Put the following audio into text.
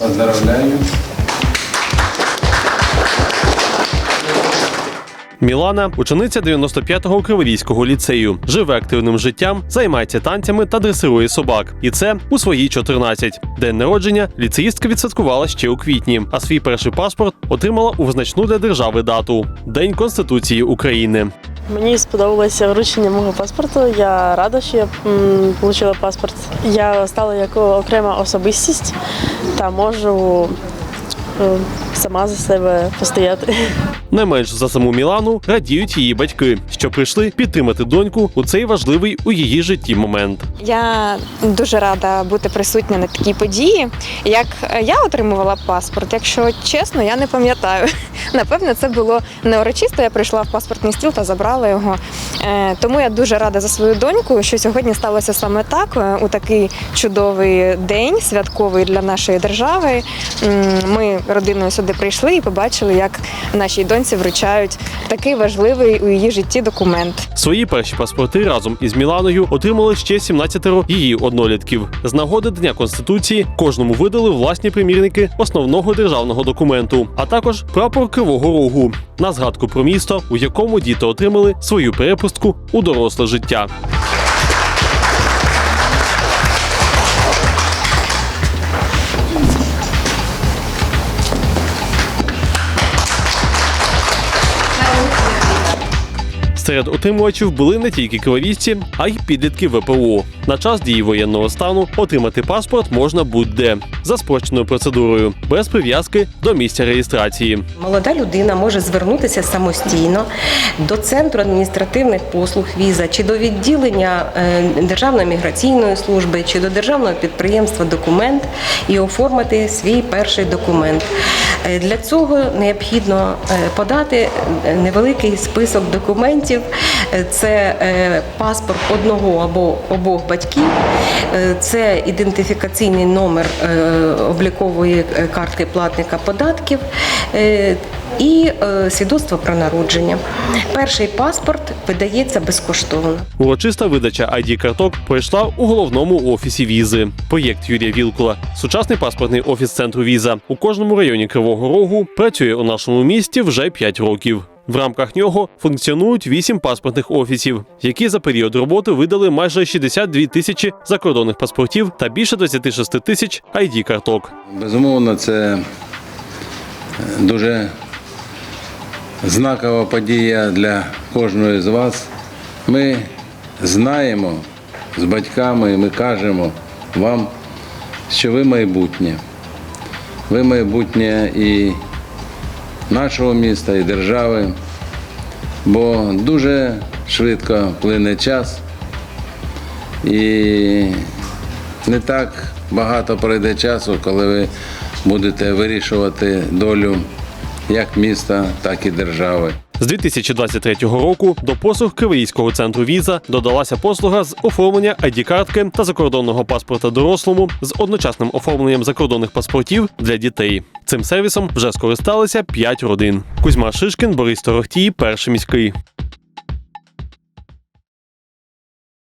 Поздравляю. Мілана учениця 95-го Криворізького ліцею, живе активним життям, займається танцями та дресирує собак. І це у свої 14. День народження ліцеїстка відсвяткувала ще у квітні, а свій перший паспорт отримала у визначну для держави дату День Конституції України. Мені сподобалося вручення мого паспорту. Я рада, що я отримала паспорт. Я стала як окрема особистість та можу е, сама за себе постояти. Не менш за саму Мілану радіють її батьки, що прийшли підтримати доньку у цей важливий у її житті момент. Я дуже рада бути присутня на такій події. Як я отримувала паспорт, якщо чесно, я не пам'ятаю. Напевно, це було не урочисто. Я прийшла в паспортний стіл та забрала його. Е, Тому я дуже рада за свою доньку, що сьогодні сталося саме так. е, У такий чудовий день, святковий для нашої держави. Ми родиною сюди прийшли і побачили, як нашій доньці вручають такий важливий у її житті документ. Свої перші паспорти разом із Міланою отримали ще 17 її однолітків. З нагоди Дня Конституції кожному видали власні примірники основного державного документу, а також прапор Кривого Рогу на згадку про місто, у якому діти отримали свою перепустку у доросле життя. Серед отримувачів були не тільки криворізці, а й підлітки ВПО. На час дії воєнного стану отримати паспорт можна будь-де за спрощеною процедурою, без прив'язки до місця реєстрації. Молода людина може звернутися самостійно до центру адміністративних послуг віза чи до відділення е, Державної міграційної служби чи до державного підприємства документ і оформити свій перший документ. Е, Для цього необхідно е, подати невеликий список документів. Е, Це е, паспорт одного або обох батьків, е, це ідентифікаційний номер облікової картки платника податків. І свідоцтво про народження. Перший паспорт видається безкоштовно. Урочиста видача id карток пройшла у головному офісі візи. Проєкт Юрія Вілкула, сучасний паспортний офіс центру віза у кожному районі Кривого Рогу працює у нашому місті вже 5 років. В рамках нього функціонують 8 паспортних офісів, які за період роботи видали майже 62 тисячі закордонних паспортів та більше 26 тисяч id карток. Безумовно, це е, дуже знакова подія для кожного з вас. Ми знаємо з батьками, ми кажемо вам, що ви майбутнє. Ви майбутнє і нашого міста, і держави, бо дуже швидко плине час. І не так багато пройде часу, коли ви будете вирішувати долю як міста, так і держави. З 2023 року до послуг Криворізького центру віза додалася послуга з оформлення id картки та закордонного паспорта дорослому з одночасним оформленням закордонних паспортів для дітей. Цим сервісом вже скористалися 5 родин. Кузьма Шишкін, Борис Торохтій, перший міський.